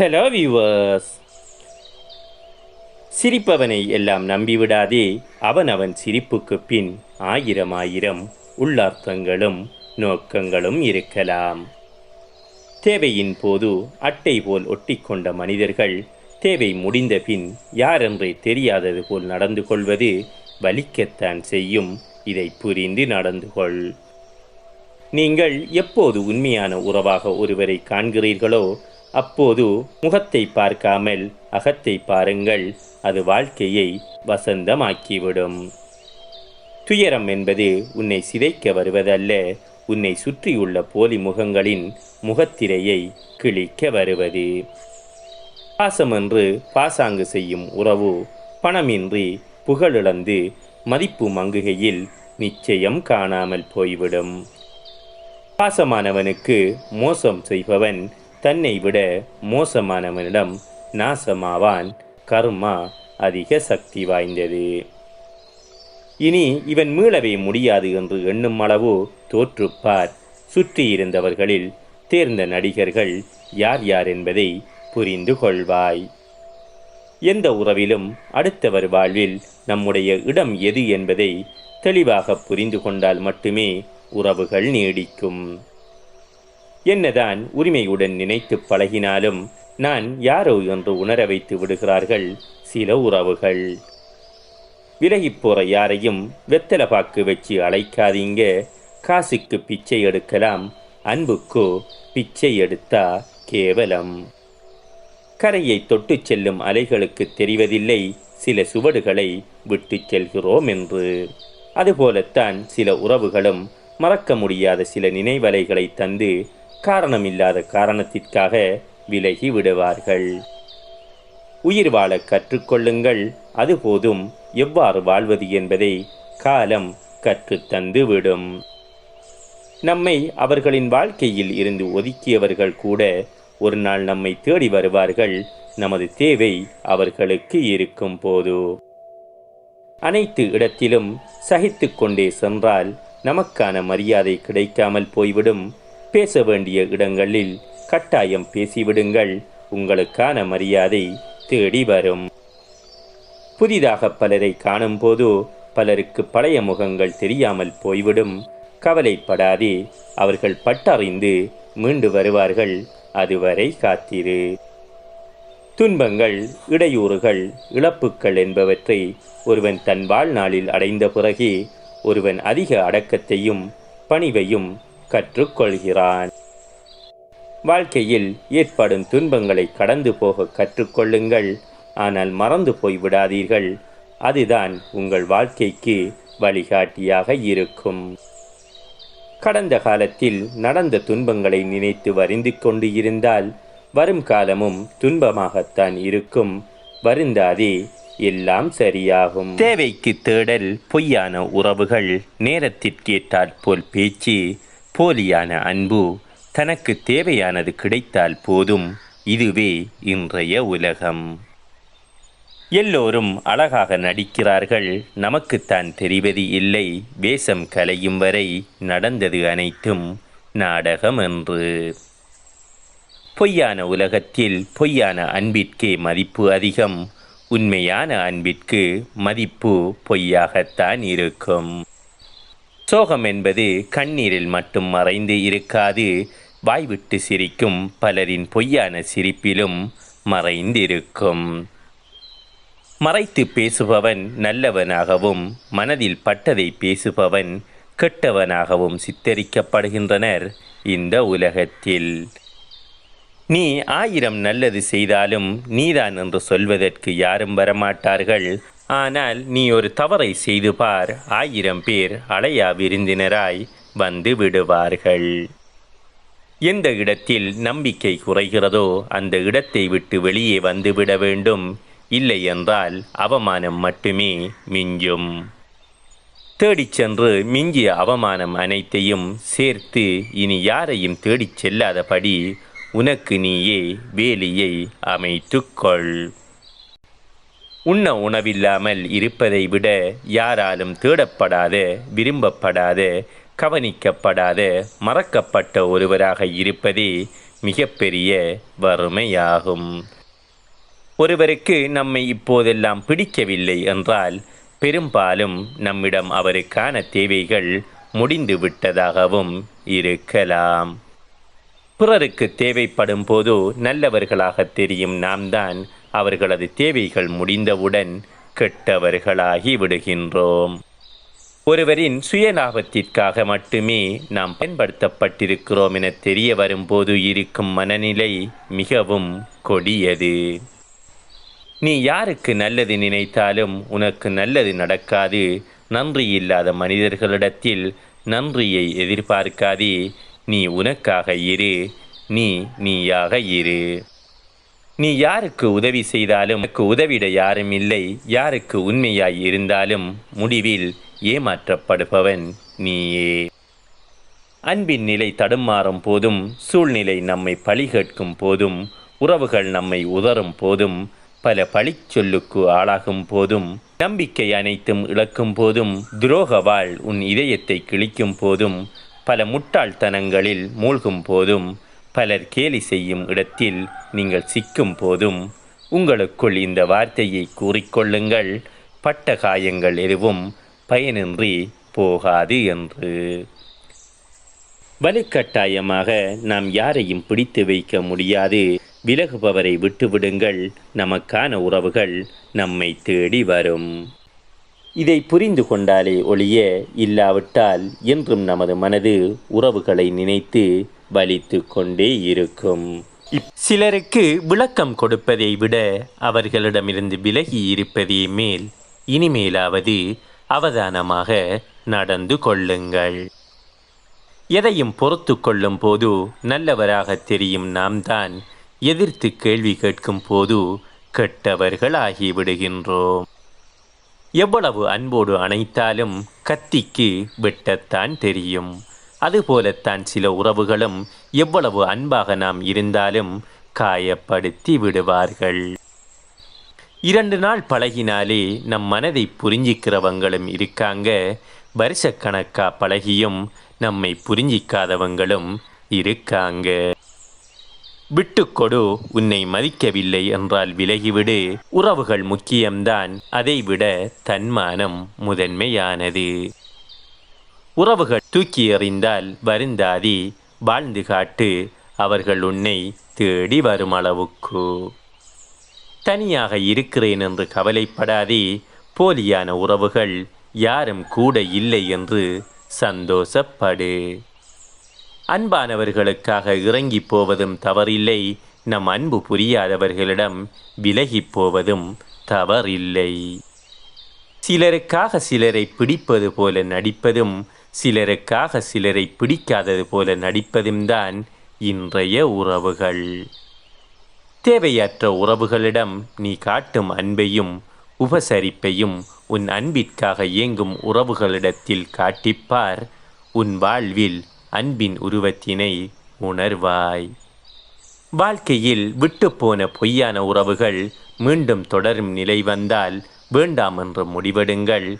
Hello viewers சிரிப்பவனை எல்லாம் நம்பிவிடாதே. அவன் அவன் சிரிப்புக்கு பின் ஆயிரம் ஆயிரம் உள்ளார்த்தங்களும் நோக்கங்களும் இருக்கலாம். தேவையின் போது அட்டை போல் ஒட்டிக்கொண்ட மனிதர்கள் தேவை முடிந்த பின் யாரென்றே தெரியாதது போல் நடந்து கொள்வது வலிக்கத்தான் செய்யும். இதை புரிந்து நடந்து கொள். நீங்கள் எப்போது உண்மையான உறவாக ஒருவரை காண்கிறீர்களோ அப்போது முகத்தை பார்க்காமல் அகத்தை பாருங்கள். அது வாழ்க்கையை வசந்தமாக்கிவிடும். துயரம் என்பது உன்னை சிதைக்க வருவதல்ல. உன்னை சுற்றியுள்ள போலி முகங்களின் முகத்திரையை கிழிக்க வருவது. பாசமென்று பாசாங்கு செய்யும் உறவு பணமின்றி புகழிழந்து மதிப்பு மங்குகையில் நிச்சயம் காணாமல் போய்விடும். பாசமானவனுக்கு மோசம் செய்பவன் தன்னை விட மோசமானவனிடம் நாசமாவான் கர்மா அதிக சக்தி வாய்ந்தது. இனி இவன் மீளவே முடியாது என்று எண்ணும் அளவு தோற்றுப்பார். சுற்றியிருந்தவர்களில் தேர்ந்த நடிகர்கள் யார் யார் என்பதை புரிந்து கொள்வாய். எந்த உறவிலும் அடுத்தவர் வாழ்வில் நம்முடைய இடம் எது என்பதை தெளிவாக புரிந்து கொண்டால் மட்டுமே உறவுகள் நீடிக்கும். என்னதான் உரிமையுடன் நினைத்து பழகினாலும் நான் யாரோ என்று உணர வைத்து விடுகிறார்கள் சில உறவுகள். விலகிப்போற யாரையும் வெத்தலை பாக்கு வச்சு அழைக்காதீங்க. காசுக்கு பிச்சை எடுக்கலாம். அன்புக்கோ பிச்சை எடுத்தா கேவலம். கரையை தொட்டுச் செல்லும் அலைகளுக்கு தெரிவதில்லை. சில சுவடுகளை விட்டுச் செல்கிறோம் என்று. அதுபோலத்தான் சில உறவுகளும் மறக்க முடியாத சில நினைவலைகளை தந்து காரணமில்லாத காரணத்திற்காக விலகி விடுவார்கள். உயிர் வாழ கற்றுக்கொள்ளுங்கள் அது போதும். எவ்வாறு வாழ்வது என்பதை காலம் கற்றுத்தந்து விடும் நம்மை அவர்களின் வாழ்க்கையில் இருந்து ஒதுக்கியவர்கள் கூட ஒரு நாள் நம்மை தேடி வருவார்கள். நமது தேவை அவர்களுக்கு இருக்கும் போது. அனைத்து இடத்திலும் சகித்து கொண்டே சென்றால் நமக்கான மரியாதை கிடைக்காமல் போய்விடும். பேச வேண்டிய இடங்களில் கட்டாயம் பேசிவிடுங்கள். உங்களுக்கான மரியாதை தேடி வரும். புதிதாக பலரை காணும்போது பலருக்கு பழைய முகங்கள் தெரியாமல் போய்விடும். கவலைப்படாதே அவர்கள் பட்டறிந்து மீண்டு வருவார்கள். அதுவரை காத்திரு. துன்பங்கள் இடையூறுகள் இழப்புக்கள் என்பவற்றை ஒருவன் தன் வாழ்நாளில் அடைந்த பிறகே ஒருவன் அதிக அடக்கத்தையும் பணிவையும் கற்றுக்கொள்கிறான். வாழ்க்கையில் ஏற்படும் துன்பங்களை கடந்து போக கற்றுக்கொள்ளுங்கள். ஆனால் மறந்து போய் விடாதீர்கள். அதுதான் உங்கள் வாழ்க்கைக்கு வழிகாட்டியாக இருக்கும். கடந்த காலத்தில் நடந்த துன்பங்களை நினைத்து வரிந்து கொண்டு இருந்தால் வரும் காலமும் துன்பமாகத்தான் இருக்கும். வருந்தாதே எல்லாம் சரியாகும். தேவைக்கு தேடல் பொய்யான உறவுகள் நேரத்திற்கேற்றாற் போல் பேச்சு போலியான அன்பு தனக்கு தேவையானது கிடைத்தால் போதும். இதுவே இன்றைய உலகம். எல்லோரும் அழகாக நடிக்கிறார்கள். நமக்குத்தான் தெரிவது இல்லை. வேஷம் கலையும் வரை நடந்தது அனைத்தும் நாடகம் என்று. பொய்யான உலகத்தில் பொய்யான அன்பிற்கே மதிப்பு அதிகம். உண்மையான அன்பிற்கு மதிப்பு பொய்யாகத்தான் இருக்கும். சோகம் என்பது கண்ணீரில் மட்டும் மறைந்து இருக்காது. வாய்விட்டு சிரிக்கும் பலரின் பொய்யான சிரிப்பிலும் மறைந்திருக்கும். மறைத்து பேசுபவன் நல்லவனாகவும் மனதில் பட்டதை பேசுபவன் கெட்டவனாகவும் சித்தரிக்கப்படுகின்றனர் இந்த உலகத்தில். நீ ஆயிரம் நல்லது செய்தாலும் நீதான் என்று சொல்வதற்கு யாரும் வரமாட்டார்கள். ஆனால் நீ ஒரு தவறை செய்து பார். ஆயிரம் பேர் அலையா விருந்தினராய் வந்து விடுவார்கள். எந்த இடத்தில் நம்பிக்கை குறைகிறதோ அந்த இடத்தை விட்டு வெளியே வந்துவிட வேண்டும். இல்லை என்றால் அவமானம் மட்டுமே மிஞ்சும். தேடிச் சென்று மிஞ்சிய அவமானம் அனைத்தையும் சேர்த்து இனி யாரையும் தேடிச் செல்லாதபடி உனக்கு நீயே வேலியை அமைத்துக்கொள். உண்ண உணவில்லாமல் இருப்பதை விட யாராலும் தேடப்படாத விரும்பப்படாத கவனிக்கப்படாத மறக்கப்பட்ட ஒருவராக இருப்பதே மிகப்பெரிய வறுமையாகும். ஒருவருக்கு நம்மை இப்போதெல்லாம் பிடிக்கவில்லை என்றால் பெரும்பாலும் நம்மிடம் அவருக்கான தேவைகள் முடிந்து விட்டதாகவும் இருக்கலாம். பிறருக்கு தேவைப்படும் போது நல்லவர்களாக தெரியும் நாம் தான் அவர்களது தேவைகள் முடிந்தவுடன் கெட்டவர்களாகி விடுகின்றோம். ஒருவரின் சுயலாபத்திற்காக மட்டுமே நாம் பயன்படுத்தப்பட்டிருக்கிறோம் என தெரிய வரும்போது இருக்கும் மனநிலை மிகவும் கொடியது. நீ யாருக்கு நல்லது நினைத்தாலும் உனக்கு நல்லது நடக்காது. நன்றி இல்லாத மனிதர்களிடத்தில் நன்றியை எதிர்பார்க்காதே. நீ உனக்காக இரு. நீ நீயாக இரு. நீ யாருக்கு உதவி செய்தாலும் உதவிட யாரும் இல்லை. யாருக்கு உண்மையாய் இருந்தாலும் முடிவில் ஏமாற்றப்படுபவன் நீயே. அன்பின் நிலை தடுமாறும் போதும் சூழ்நிலை நம்மை பழி கேட்கும் போதும் உறவுகள் நம்மை உதறும் போதும் பல பழிச்சொல்லுக்கு ஆளாகும் போதும் நம்பிக்கை அனைத்தும் இழக்கும் போதும் துரோக வாழ் உன் இதயத்தை கிழிக்கும் போதும் பல முட்டாள்தனங்களில் மூழ்கும் போதும் பலர் கேலி செய்யும் இடத்தில் நீங்கள் சிக்கும் போதும் உங்களுக்குள் இந்த வார்த்தையை கூறிக்கொள்ளுங்கள். பட்ட காயங்கள் எதுவும் பயனின்றி போகாது என்று. வலுக்கட்டாயமாக நாம் யாரையும் பிடித்து வைக்க முடியாது. விலகுபவரை விட்டுவிடுங்கள். நமக்கான உறவுகள் நம்மை தேடி வரும். இதை புரிந்து கொண்டாலே ஒழிய இல்லாவிட்டால் என்றும் நமது மனது உறவுகளை நினைத்து வலித்து கொண்டே இருக்கும் சிலருக்கு விளக்கம் கொடுப்பதை விட அவர்களிடமிருந்து விலகி இருப்பதே மேல். இனிமேலாவது அவதானமாக நடந்து கொள்ளுங்கள். எதையும் பொறுத்து கொள்ளும் போது நல்லவராக தெரியும் நாம் தான் எதிர்த்து கேள்வி கேட்கும் போது கெட்டவர்கள் ஆகிவிடுகின்றோம் எவ்வளவு அன்போடு அணைத்தாலும் கத்திக்கு வெட்டத்தான் தெரியும். அதுபோலத்தான் சில உறவுகளும் எவ்வளவு அன்பாக நாம் இருந்தாலும் காயப்படுத்தி விடுவார்கள். இரண்டு நாள் பழகினாலே நம் மனதை புரிஞ்சிக்கிறவங்களும் இருக்காங்க. வருஷக்கணக்கா பழகியும் நம்மை புரிஞ்சிக்காதவங்களும் இருக்காங்க. விட்டுக்கொடு உன்னை மதிக்கவில்லை என்றால் விலகிவிடு. உறவுகள் முக்கியம்தான் அதைவிட தன்மானம் முதன்மையானது. உறவுகள் தூக்கி எறிந்தால் வருந்தாதி வாழ்ந்து காட்டு அவர்கள் உன்னை தேடி வரும் அளவுக்கு. தனியாக இருக்கிறேன் என்று கவலைப்படாதே போலியான உறவுகள் யாரும் கூட இல்லை என்று சந்தோஷப்படு. அன்பானவர்களுக்காக இறங்கி போவதும் தவறில்லை நம் அன்பு புரியாதவர்களிடம் விலகி போவதும் தவறில்லை. சிலருக்காக சிலரை பிடிப்பது போல நடிப்பதும் சிலருக்காக சிலரை பிடிக்காதது போல நடிப்பதும்தான் இன்றைய உறவுகள். தேவையற்ற உறவுகளிடம் நீ காட்டும் அன்பையும் உபசரிப்பையும் உன் அன்பிற்காக இயங்கும் உறவுகளிடத்தில் காட்டிப்பார். உன் வாழ்வில் அன்பின் உருவத்தினை உணர்வாய். வாழ்க்கையில் விட்டுப்போன பொய்யான உறவுகள் மீண்டும் தொடரும் நிலை வந்தால் வேண்டாம் என்று முடிவெடுங்கள்.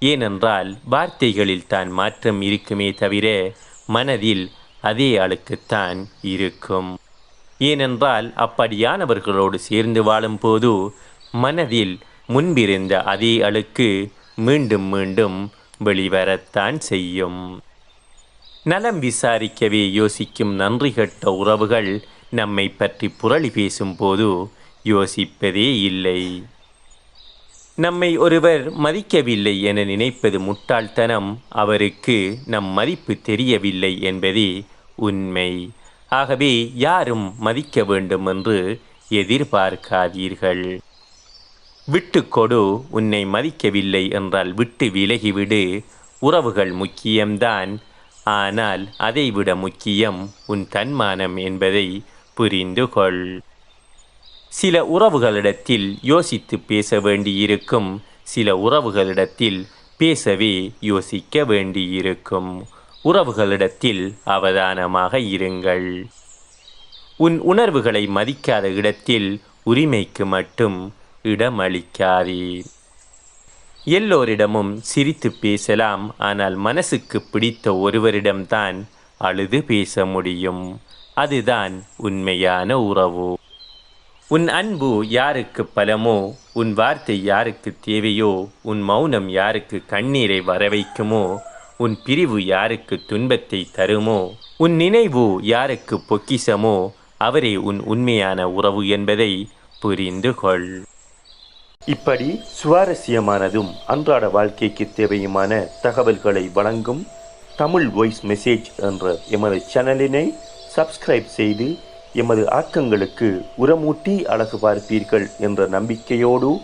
ஏனென்றால் வார்த்தைகளில் தான் மாற்றம் இருக்குமே தவிர மனதில் அதே அழுக்குத்தான் இருக்கும். ஏனென்றால் அப்படியானவர்களோடு சேர்ந்து வாழும்போது மனதில் முன்பிருந்த அதே அழுக்கு மீண்டும் மீண்டும் வெளிவரத்தான் செய்யும். நலம் விசாரிக்கவே யோசிக்கும் நன்றி கெட்ட உறவுகள் நம்மை பற்றி புரளி பேசும்போது யோசிப்பதே இல்லை. நம்மை ஒருவர் மதிக்கவில்லை என நினைப்பது முட்டாள்தனம். அவருக்கு நம் மதிப்பு தெரியவில்லை என்பதே உண்மை. ஆகவே யாரும் மதிக்க வேண்டும் என்று எதிர்பார்க்காதீர்கள். விட்டு கொடு உன்னை மதிக்கவில்லை என்றால் விட்டு விலகிவிடு. உறவுகள் முக்கியம்தான். ஆனால் அதைவிட முக்கியம் உன் தன்மானம் என்பதை புரிந்து கொள் சில உறவுகளிடத்தில் யோசித்து பேச வேண்டியிருக்கும் சில உறவுகளிடத்தில் பேசவே யோசிக்க வேண்டியிருக்கும். உறவுகளிடத்தில் அவதானமாக இருங்கள். உன் உணர்வுகளை மதிக்காத இடத்தில் உரிமைக்கு மட்டும் இடமளிக்காதே. எல்லோரிடமும் சிரித்து பேசலாம் ஆனால் மனசுக்கு பிடித்த ஒருவரிடம்தான் அழுது பேச முடியும். அதுதான் உண்மையான உறவு. உன் அன்பு யாருக்கு பலமோ உன் வார்த்தை யாருக்கு தேவையோ உன் மௌனம் யாருக்கு கண்ணீரை வரவைக்குமோ உன் பிரிவு யாருக்கு துன்பத்தை தருமோ உன் நினைவு யாருக்கு பொக்கிசமோ அவரே உன் உண்மையான உறவு என்பதை புரிந்து கொள். இப்படி சுவாரஸ்யமானதும் அன்றாட வாழ்க்கைக்கு தேவையுமான தகவல்களை வழங்கும் தமிழ் வாய்ஸ் மெசேஜ் என்ற எமது சேனலினை சப்ஸ்கிரைப் செய்து எமது ஆக்கங்களுக்கு உரமூட்டி அழகு பார்ப்பீர்கள் என்ற நம்பிக்கையோடு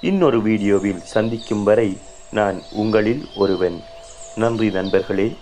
இன்னொரு வீடியோவில் சந்திக்கும் வரை நான் உங்களில் ஒருவன். நன்றி நண்பர்களே.